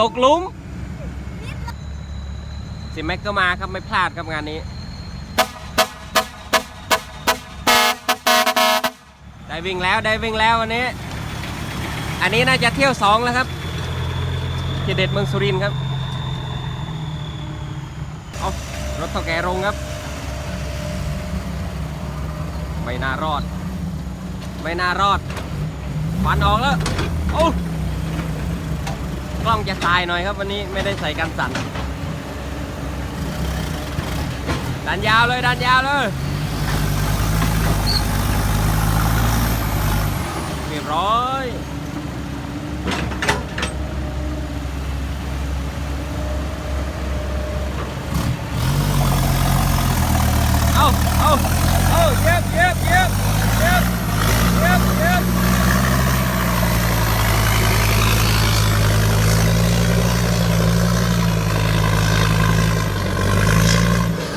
ตกหลุมสิแม็กก็มาครับไม่พลาดครับงานนี้ ได้วิ่งแล้วได้วิ่งแล้ววันนี้ อันนี้น่าจะเที่ยวสองแล้วครับที่เด็ดเมืองสุรินทร์ครับเอารถเท่าแก่ลงครับ ไม่น่ารอด ไม่น่ารอดฟันออกแล้ว โอ้ กล้องจะตายหน่อยครับวันนี้ไม่ได้ใส่กันสั่นดันยาวเลยดันยาวเลยเรียบร้อย เอาเอาเอาเย็บเย็บเย็บเย็บเย็บเย็บ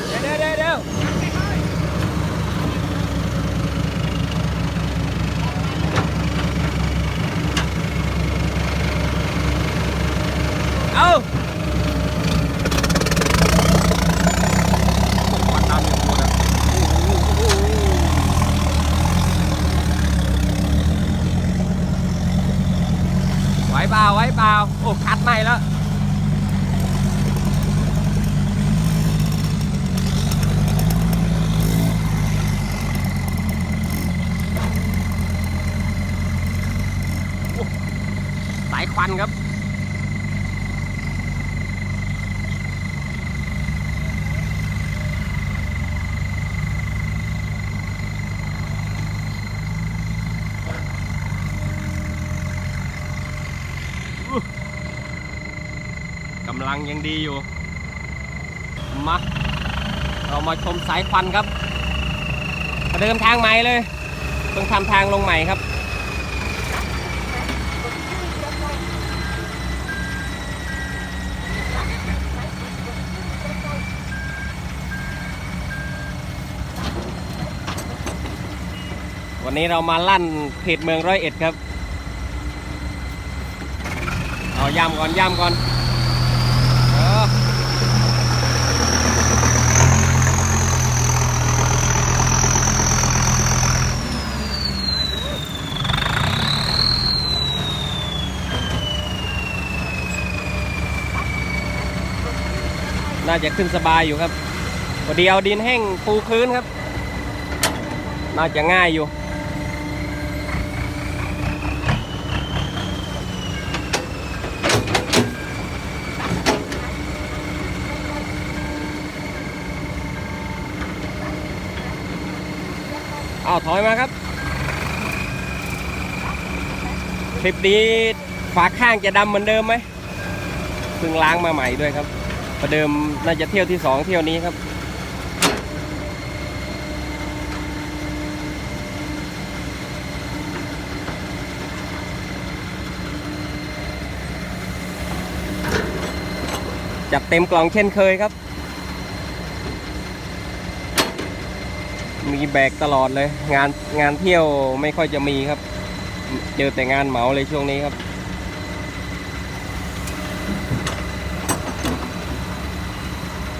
เดี๋ยวเดี๋ยวเดี๋ยวเดี๋ยวเอาควันดำอย่างหมดอะ ไหวเปล่าโอ้คัดใหม่แล้วสายควันครับ กำลังยังดีอยู่ มา เรามาชมสายควันครับประเดิมทางใหม่เลยเพิ่งทำทางลงใหม่ครับ วันนี้เรามาลั่นเขตเมืองร้อยเอ็ดครับ เอา ย่ำก่อนย่ำก่อนเออน่าจะขึ้นสบายอยู่ครับพอดีเอาดินแห้งปูพื้นครับ น่าจะง่ายอยู่ อาถอยมาครับ คลิปนี้ฝาข้างจะดำเหมือนเดิมไหมเพิ่งล้างมาใหม่ด้วยครับ ประเดิมน่าจะเที่ยวที่สองเที่ยวนี้ครับ จัดเต็มกล่องเช่นเคยครับ มีแบกตลอดเลย งานงานเที่ยวไม่ค่อยจะมีครับ เจอแต่งานเหมาเลยช่วงนี้ครับ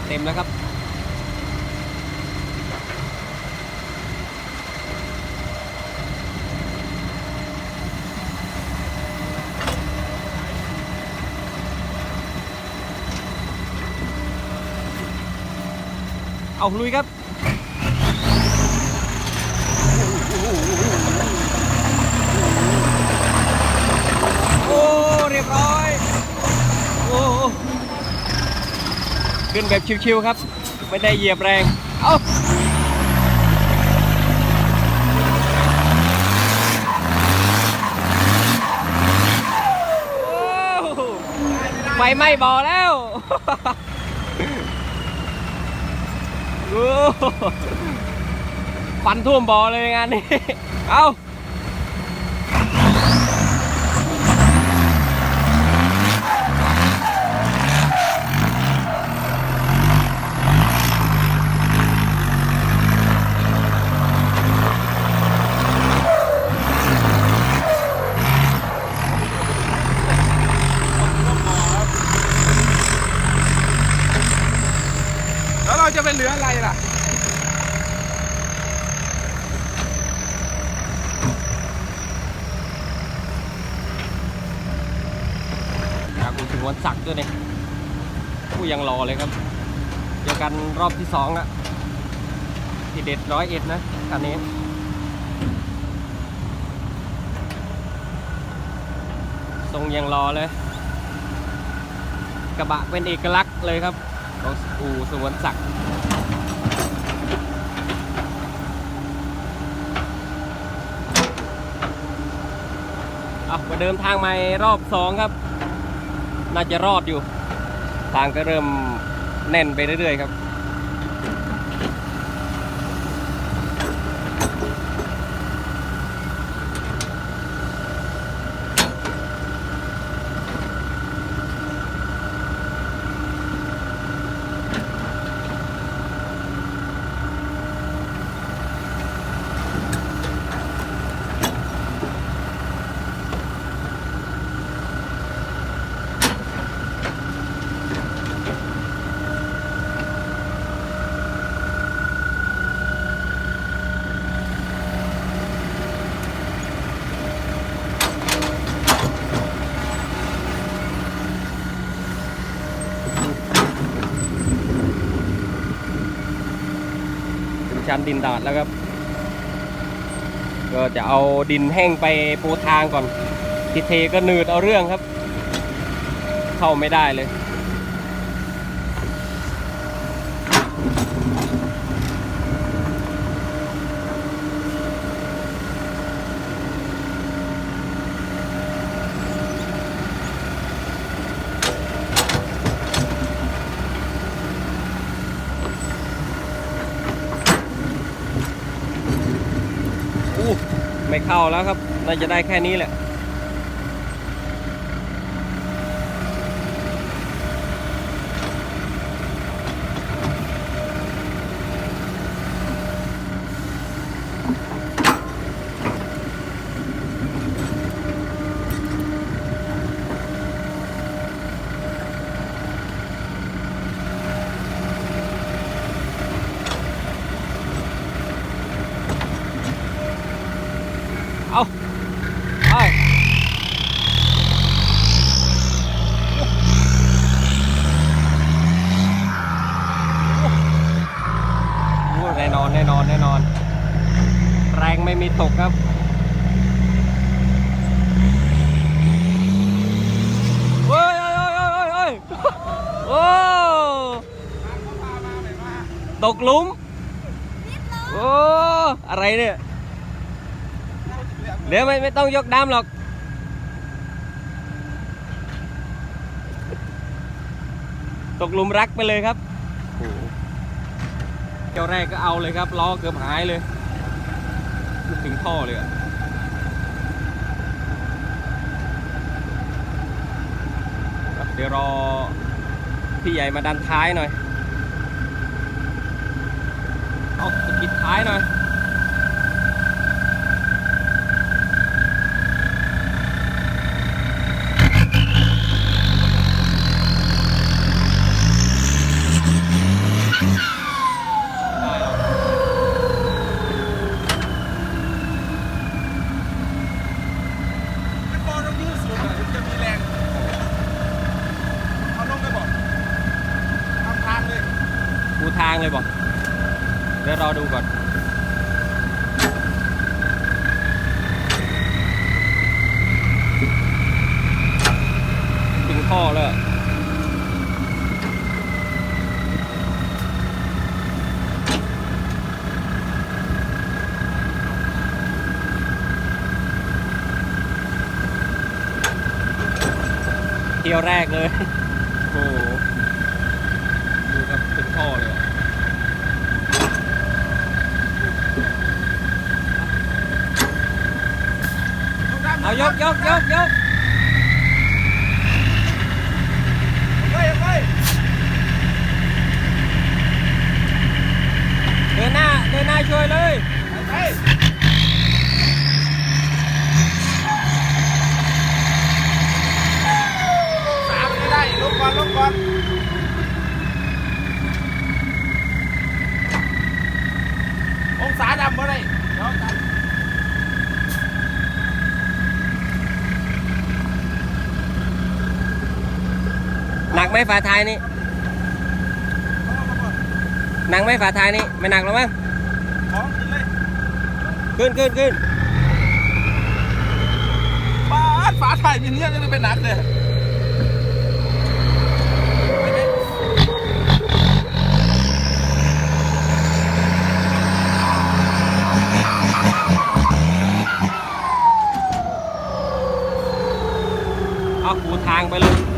เต็มแล้วครับเอาลุยครับ โอ้ เรียบร้อย โอ้ขึ้นแบบชิวๆครับ ไม่ได้เหยียบแรง เอาโอ้ไฟไหม้บ่อแล้วโอ้ฟันท่วมบ่อเลยงานนี้ เอา จะเป็นเหลืออะไรล่ะ จากคุณถึง วันศักดิ์ด้วยเนี่ยผู้ยังรอเลยครับเจอกันรอบที่สองละที่เด็ดร้อยเอ็ดนะคันนี้ทรงยังรอเลย กระบะเป็นเอกลักษณ์เลยครับของอู่สวนศักดิ์เอามาเดิมทางใหม่รอบสองครับ น่าจะรอดอยู่ ทางก็เริ่มแน่นไปเรื่อยๆครับ ชันดินดาดแล้วครับ ก็จะเอาดินแห้งไปปูทางก่อนทีเทก็หนืดเอาเรื่องครับ เข้าไม่ได้เลย อู้ ไม่เข้าแล้วครับ น่าจะได้แค่นี้แหละ เอาไปโอ้แน่นอนแน่นอนแน่นอน แรงไม่มีตกครับเฮ้ยเฮ้ยเฮ้ยเฮ้ยเฮ้ยโอ้ตกลุมโอ้อะไรเนี่ย เดี๋ยวไม่ไม่ต้องยกดำหรอก ตกลุมรักไปเลยครับโหเจ้าแรกก็เอาเลยครับล้อเกือบหายเลยถึงท่อเลยอะเดี๋ยวรอพี่ใหญ่มาดันท้ายหน่อย เอาสกิดท้ายหน่อย ได้หรอก ไม่พอต้องยืดสุดอะถึงจะมีแรง เอาลงไปบอกทำทางเลย ดู ทางเลยบอกเดี๋ยวรอดูก่อนถึงท่อแล้วเที่ยวแรกเลย โอ้โห ดูครับถึงท่อเลยอะ เอา ยกยกยกยก เฮ้ยเฮ้ย เดินหน้าเดินหน้าช่วยเลย เฮ้ยสามไม่ได้ลงก่อนลงก่อน หนักไหม ฝาท้ายนี้หนักไหมฝาท้ายนี้ไม่หนักหรอกมั้งของขึ้นเลยขึ้นขึ้นขึ้นปาดฝาถ่ายมีเนี่ยยังเป็นหนักเลยไปดิเอาขูทางไปเลย